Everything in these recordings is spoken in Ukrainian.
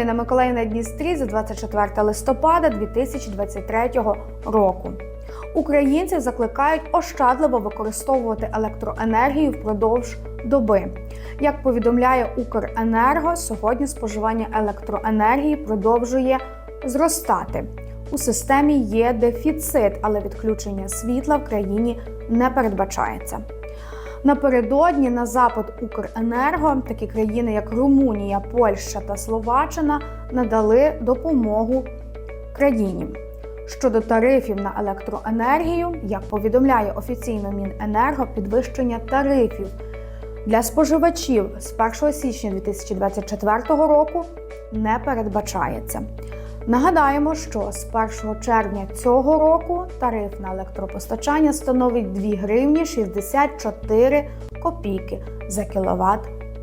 Новини на Миколаїв на Дністрі за 24 листопада 2023 року. Українці закликають ощадливо використовувати електроенергію впродовж доби. Як повідомляє Укренерго, сьогодні споживання електроенергії продовжує зростати. У системі є дефіцит, але відключення світла в країні не передбачається. Напередодні на запит Укренерго такі країни, як Румунія, Польща та Словаччина, надали допомогу країні. Щодо тарифів на електроенергію, як повідомляє офіційно Міненерго, підвищення тарифів для споживачів з 1 січня 2024 року не передбачається. Нагадаємо, що з 1 червня цього року тариф на електропостачання становить 2 гривні 64 копійки за кіловат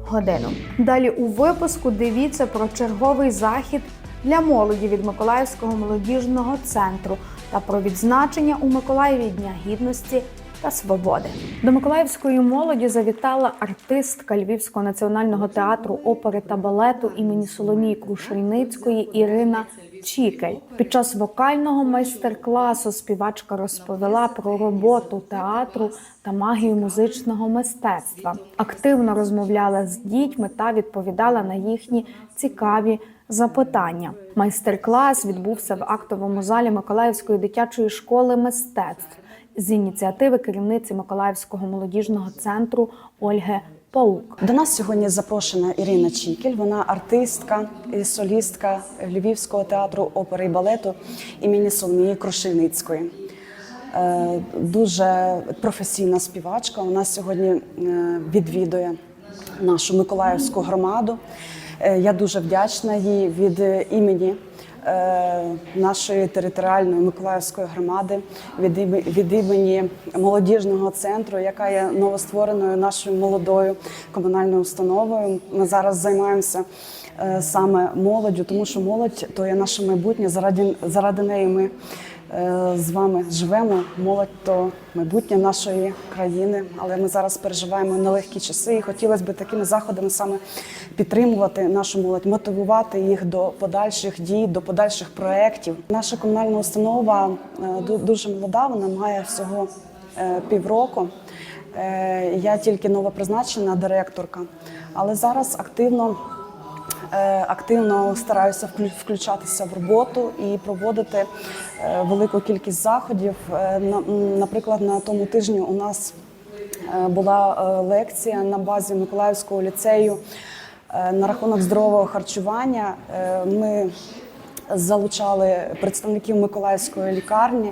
годину. Далі у випуску дивіться про черговий захід для молоді від Миколаївського молодіжного центру та про відзначення у Миколаєві Дня гідності та свободи. До Миколаївської молоді завітала артистка Львівського національного театру опери та балету імені Соломії Крушельницької Ірина Чікель. Під час вокального майстер-класу співачка розповіла про роботу театру та магію музичного мистецтва. Активно розмовляла з дітьми та відповідала на їхні цікаві запитання. Майстер-клас відбувся в актовому залі Миколаївської дитячої школи мистецтв з ініціативи керівниці Миколаївського молодіжного центру Ольги Паук. До нас сьогодні запрошена Ірина Чікіль. Вона артистка і солістка Львівського театру опери і балету імені Соломії Крушельницької. Е, Дуже професійна співачка. Вона сьогодні е, відвідує нашу Миколаївську громаду. Е, Я дуже вдячна їй від імені нашої територіальної Миколаївської громади, від імені, молодіжного центру, яка є новоствореною нашою молодою комунальною установою. Ми зараз займаємося е, саме молоддю, тому що молодь то є наше майбутнє. Заради, заради неї ми е, з вами живемо. Молодь то майбутнє нашої країни, але ми зараз переживаємо нелегкі часи, і хотілося б такими заходами саме підтримувати нашу молодь, мотивувати їх до подальших дій, до подальших проєктів. Наша комунальна установа е, дуже молода, вона має всього е, півроку. Е, Я тільки новопризначена директорка, але зараз активно Е, активно стараюся включатися в роботу і проводити е, велику кількість заходів. Е, Наприклад, на тому тижні у нас е, була е, лекція на базі Миколаївського ліцею е, на рахунок здорового харчування. Е, Ми залучали представників Миколаївської лікарні,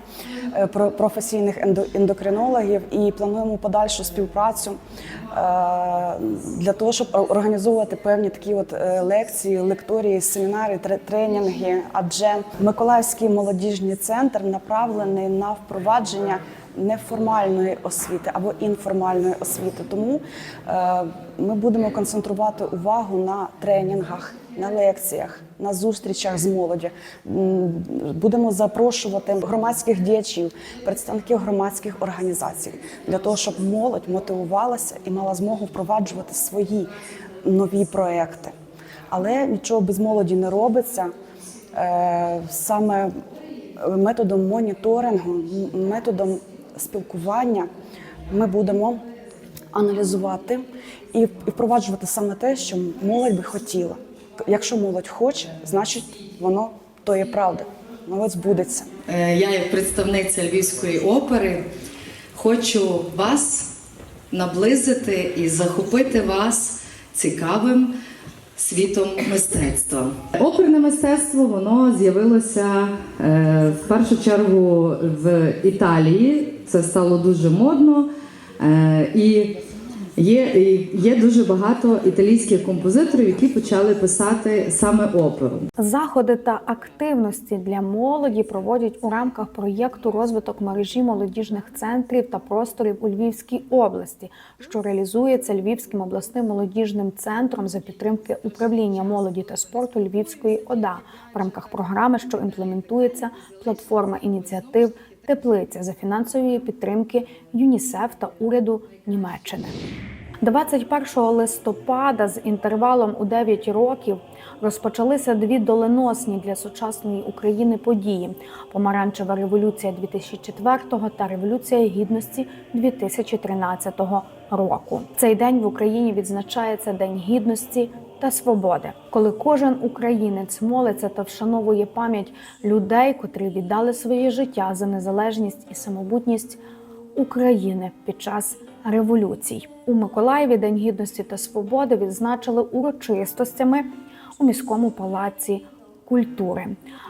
е, про- професійних ендо- ендокринологів і плануємо подальшу співпрацю е, для того, щоб організовувати певні такі от е, лекції, лекторії, семінари, тре- тренінги. Адже Миколаївський молодіжний центр направлений на впровадження неформальної освіти або інформальної освіти. Тому е, ми будемо концентрувати увагу на тренінгах, на лекціях, на зустрічах з молоді. Будемо запрошувати громадських діячів, представників громадських організацій для того, щоб молодь мотивувалася і мала змогу впроваджувати свої нові проекти. Але нічого без молоді не робиться. Е, Саме методом моніторингу, методом спілкування ми будемо аналізувати і впроваджувати саме те, що молодь би хотіла. Якщо молодь хоче, значить воно то є правда, воно збудеться. Е, Я, як представниця Львівської опери, хочу вас наблизити і захопити вас цікавим світом мистецтва. Оперне мистецтво воно з'явилося е, в першу чергу в Італії. Це стало дуже модно. Е, і Є, є дуже багато італійських композиторів, які почали писати саме оперу. Заходи та активності для молоді проводять у рамках проєкту розвиток мережі молодіжних центрів та просторів у Львівській області, що реалізується Львівським обласним молодіжним центром за підтримки управління молоді та спорту Львівської ОДА в рамках програми, що імплементується платформа ініціатив Теплиця за фінансової підтримки ЮНІСЕФ та уряду Німеччини. 21 листопада з інтервалом у 9 років розпочалися дві доленосні для сучасної України події: Помаранчева революція 2004 та Революція Гідності 2013 року. Цей день в Україні відзначається День гідності та свободи, коли кожен українець молиться та вшановує пам'ять людей, котрі віддали своє життя за незалежність і самобутність України під час революцій. У Миколаєві День гідності та свободи відзначили урочистостями у міському палаці культури.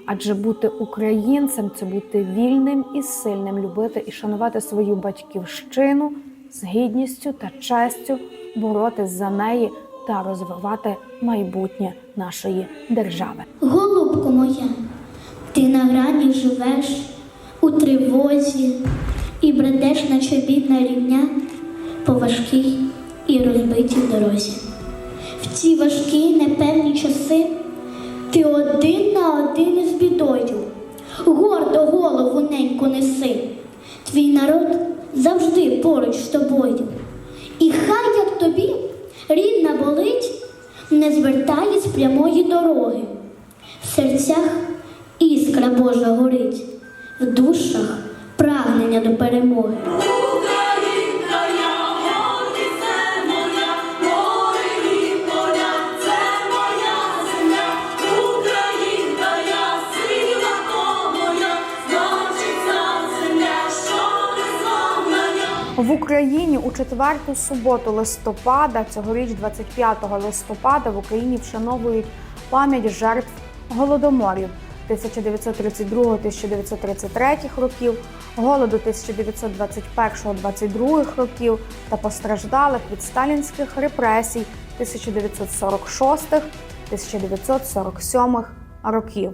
Адже бути українцем це бути вільним і сильним, любити і шанувати свою батьківщину з гідністю та честю, боротись за неї та розвивати майбутнє нашої держави. Голубко моя, ти на грані живеш у тривозі і бредеш, наче бідна рівня по важкій і розбитій дорозі. В ці важкі непевні часи ти один на один із бідою. Гордо голову неньку неси. Твій народ завжди поруч з тобою. І хай як тобі рідна болить, не звертає з прямої дороги. В серцях іскра Божа горить, в душах прагнення до перемоги. В Україні у четверту суботу листопада, цьогоріч 25 листопада, в Україні вшановують пам'ять жертв голодоморів 1932-1933 років, голоду 1921-22 років та постраждалих від сталінських репресій 1946-1947 років.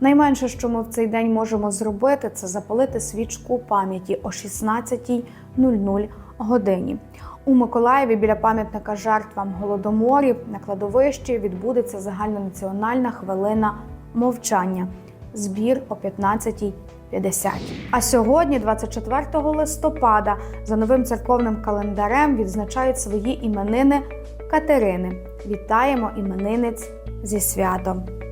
Найменше, що ми в цей день можемо зробити, це запалити свічку пам'яті о 16.00 годині. У Миколаєві біля пам'ятника жертвам голодоморів на кладовищі відбудеться загальнонаціональна хвилина мовчання. Збір о 15.50. А сьогодні, 24 листопада, за новим церковним календарем відзначають свої іменини Катерини. Вітаємо іменинниць зі святом!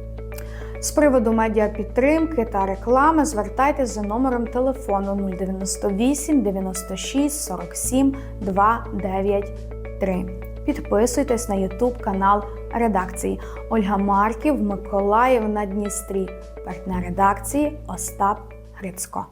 З приводу медіапідтримки та реклами звертайтеся за номером телефону 098 96 47 293. Підписуйтесь на YouTube канал редакції Ольга Марків, Миколаїв на Дністрі. Партнер редакції Остап Грицько.